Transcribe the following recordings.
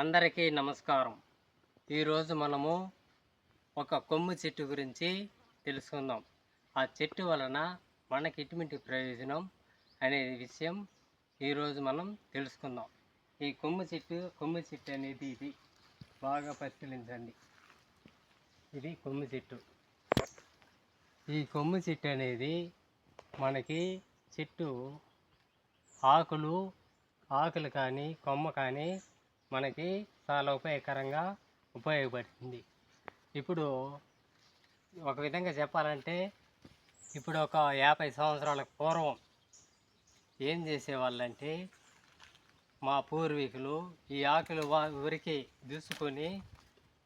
అందరికీ నమస్కారం. ఈరోజు మనము ఒక కొమ్ము చెట్టు గురించి తెలుసుకుందాం. ఆ చెట్టు వలన మనకి ఎటువంటి ప్రయోజనం అనే విషయం ఈరోజు మనం తెలుసుకుందాం. ఈ కొమ్ము చెట్టు కొమ్ము చెట్టు అనేది ఇది. బాగా పరిశీలించండి. ఇది కొమ్ము చెట్టు. ఈ కొమ్ము చెట్టు అనేది మనకి చెట్టు ఆకులు ఆకులు కానీ కొమ్మ కానీ మనకి చాలా ఉపయోగకరంగా ఉపయోగపడుతుంది ఇప్పుడు ఒక విధంగా చెప్పాలంటే ఇప్పుడు ఒక యాభై సంవత్సరాల పూర్వం ఏం చేసేవాళ్ళంటే మా పూర్వీకులు ఈ ఆకులు ఊరికి దూసుకొని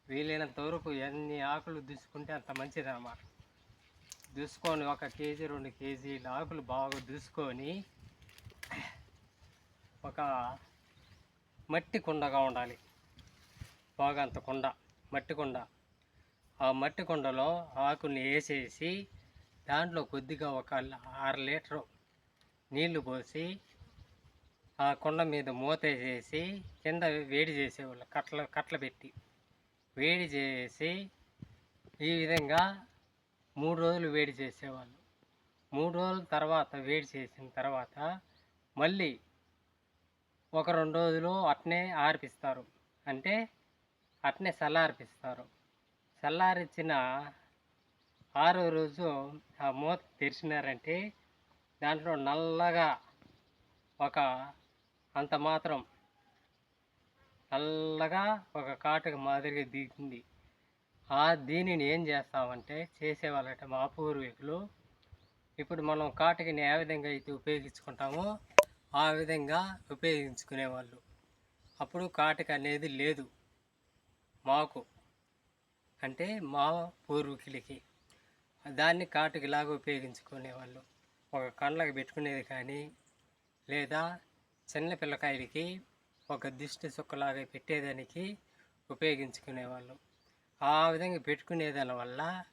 వీలైనంత వరకు ఎన్ని ఆకులు దూసుకుంటే అంత మంచిదన్నమాట. దూసుకొని ఒక కేజీ రెండు కేజీల ఆకులు బాగా దూసుకొని ఒక మట్టి కుండగా ఉండాలి. బాగా అంత కుండ మట్టి కుండ. ఆ మట్టి కుండలో ఆకుని వేసేసి దాంట్లో కొద్దిగా ఒక అర లీటరు నీళ్ళు పోసి ఆ కుండ మీద మూత వేసేసి కింద వేడి చేసేవాళ్ళు కట్ల కట్ల పెట్టి వేడి చేసి ఈ విధంగా మూడు రోజులు వేడి చేసేవాళ్ళు. మూడు రోజుల తర్వాత వేడి చేసిన తర్వాత మళ్ళీ ఒక రెండు రోజులు అట్నే ఆర్పిస్తారు. అంటే అట్నే చల్లార్పిస్తారు. చల్లారిచ్చిన ఆరో రోజు ఆ మూత తెరిచినారంటే దాంట్లో నల్లగా ఒక అంత మాత్రం నల్లగా ఒక కాటుక మాదిరిగా దిగుతుంది ఆ దీనిని ఏం చేస్తామంటే చేసేవాళ్ళంటే మా పూర్వీకులు. ఇప్పుడు మనం కాటుకని ఏ విధంగా అయితే ఉపయోగించుకుంటామో ఆ విధంగా ఉపయోగించుకునేవాళ్ళు. అప్పుడు కాటుక అనేది లేదు మాకు. అంటే మా పూర్వీకులకి. దాన్ని కాటుకలాగా ఉపయోగించుకునేవాళ్ళు. ఒక కళ్ళకి పెట్టుకునేది కానీ లేదా చిన్న పిల్లకాయలకి ఒక దిష్టి చుక్కలాగా పెట్టేదానికి ఉపయోగించుకునేవాళ్ళు. ఆ విధంగా పెట్టుకునే దాని వల్ల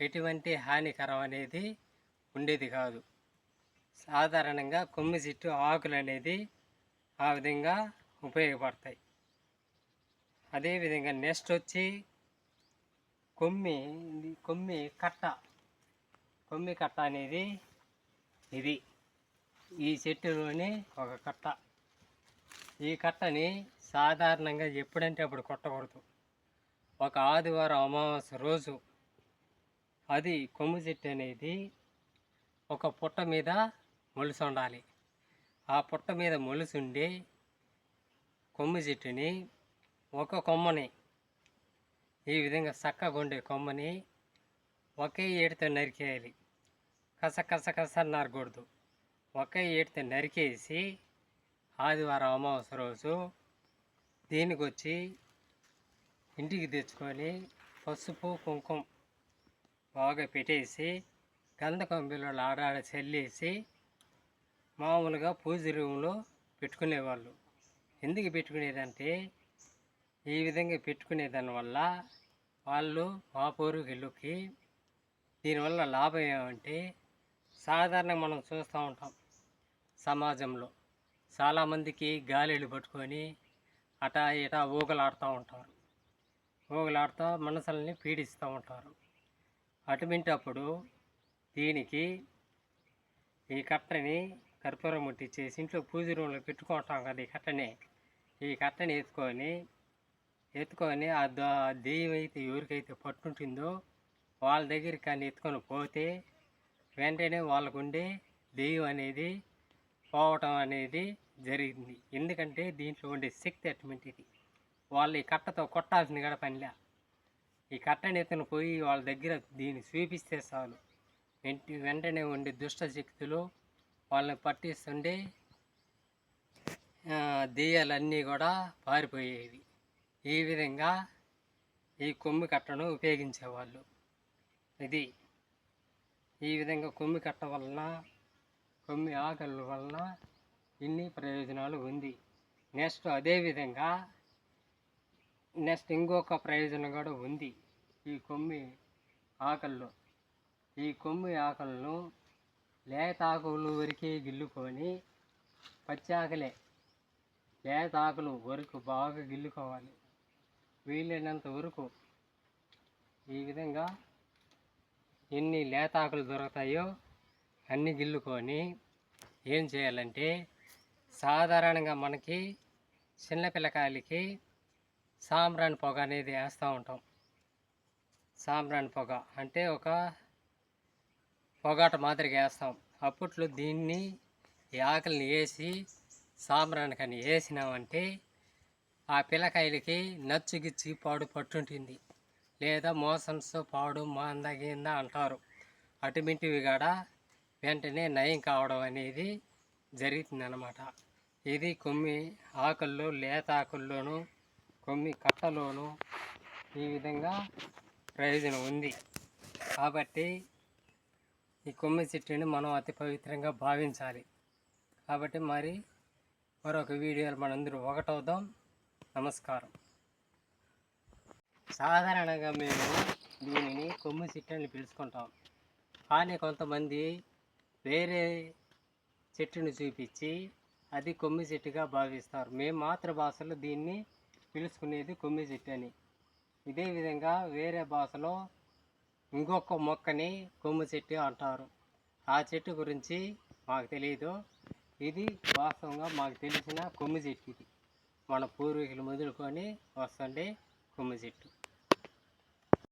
ఎటువంటి హానికరం అనేది ఉండేది కాదు. సాధారణంగా కొమ్మి చెట్టు ఆకులు అనేది ఆ విధంగా ఉపయోగపడతాయి. అదేవిధంగా నెక్స్ట్ వచ్చి కొమ్మి కొమ్మి కట్ట. కొమ్మి కట్ట అనేది ఇది. ఈ చెట్టులోని ఒక కట్ట. ఈ కట్టని సాధారణంగా ఎప్పుడంటే అప్పుడు కొట్టకూడదు. ఒక ఆదివారం అమావాస్య రోజు అది కొమ్ము చెట్టు అనేది ఒక పుట్ట మీద మొలుసు ఉండాలి ఆ పుట్ట మీద మొలుసుండి కొమ్ము చెట్టుని ఒక కొమ్మని ఈ విధంగా చక్కగా ఉండే కొమ్మని ఒకే ఏడుతో నరికేయాలి. కస కస కస నరకూడదు ఒకే ఏడుతో నరికేసి ఆదివారం అమావాస్య రోజు దీనికి వచ్చి ఇంటికి తెచ్చుకొని పసుపు కుంకుమ బాగా పెట్టేసి గంధకం బిల్లులు ఆడాడ చల్లేసి మామూలుగా పూజ రూమ్లో పెట్టుకునేవాళ్ళు. ఎందుకు పెట్టుకునేదంటే ఈ విధంగా పెట్టుకునే దానివల్ల వాళ్ళు మా పూర్వీకులకి దీనివల్ల లాభం ఏమంటే సాధారణంగా మనం చూస్తూ ఉంటాం సమాజంలో. చాలామందికి గాలిలు పట్టుకొని అటా ఇటా ఊగలాడుతూ ఉంటారు. ఊగలాడుతూ మనసుల్ని పీడిస్తూ ఉంటారు. అటువంటప్పుడు దీనికి ఈ కట్టని కర్పూరం ముట్టించేసి ఇంట్లో పూజ రూమ్లో పెట్టుకుంటాం కదా ఈ కట్టని. ఈ కట్టని ఎత్తుకొని ఎత్తుకొని ఆ ద- దెయ్యం అయితే ఎవరికైతే పట్టుంటుందో వాళ్ళ దగ్గరికి కానీ ఎత్తుకొని పోతే వెంటనే వాళ్ళకు ఉండే దెయ్యం అనేది పోవటం అనేది జరిగింది. ఎందుకంటే దీంట్లో ఉండే శక్తి అటువంటిది వాళ్ళు ఈ కట్టతో కొట్టాల్సింది కూడా పనిలే. ఈ కట్టని ఎత్తున పోయి వాళ్ళ దగ్గర దీన్ని చూపిస్తే చాలు. వెంట వెంటనే ఉండే దుష్ట శక్తులు వాళ్ళని పట్టిస్తుండే దెయ్యాలన్నీ కూడా పారిపోయేవి. ఈ విధంగా ఈ కొమ్మి కట్టను ఉపయోగించేవాళ్ళు. ఇది ఈ విధంగా కొమ్మి కట్ట వలన కొమ్మి ఆకలి వలన ఇన్ని ప్రయోజనాలు ఉంది. నెక్స్ట్ అదేవిధంగా నెక్స్ట్ ఇంకొక ప్రయోజనం కూడా ఉంది. ఈ కొమ్మి ఆకళ్ళు ఈ కొమ్మి ఆకలను లేత ఆకులు వరకే గిల్లుకొని పచ్చి ఆకలే లేత ఆకులు వరకు బాగా గిల్లుకోవాలి. వీలైనంత వరకు ఈ విధంగా ఎన్ని లేత ఆకులు దొరుకుతాయో అన్ని గిల్లుకొని ఏం చేయాలంటే సాధారణంగా మనకి చిన్నపిల్లకాయలకి సాంబ్రాణి పొగ అనేది వేస్తూ ఉంటాం. సాంబ్రాణి పొగ అంటే ఒక పొగాట మాదిరిగా వేస్తాం. అప్పట్లో దీన్ని ఈ ఆకలిని వేసి సాంబ్రానికని వేసినామంటే ఆ పిల్లకాయలకి నచ్చుగిచ్చి పాడు పట్టుంటుంది. లేదా మోషన్స్ పాడు మాందగింద అంటారు. అటువంటివి కూడా వెంటనే నయం కావడం అనేది జరుగుతుందన్నమాట. ఇది కొమ్మి ఆకుల్లో లేత ఆకుల్లోనూ కొమ్మి కట్టలోనూ ఈ విధంగా ప్రయోజనం ఉంది. కాబట్టి ఈ కొమ్మి చెట్టుని మనం అతి పవిత్రంగా భావించాలి. కాబట్టి మరి మరొక వీడియోలో మనందరూ ఒకటవుదాం. నమస్కారం. సాధారణంగా మేము దీనిని కొమ్మి చెట్టు అని పిలుచుకుంటాం. కానీ కొంతమంది వేరే చెట్టుని చూపించి అది కొమ్మి చెట్టుగా భావిస్తారు. మేము మాతృభాషలో దీన్ని పిలుచుకునేది కొమ్మి చెట్టు అని. ఇదే విధంగా వేరే భాషలో ఇంకొక మొక్కని కొమ్మి చెట్టు అంటారు. ఆ చెట్టు గురించి మాకు తెలియదు ఇది వాస్తవంగా మాకు తెలిసిన కొమ్మి చెట్టు ఇది. మన పూర్వీకులు మొదలుకొని వస్తుండే కొమ్మి చెట్టు.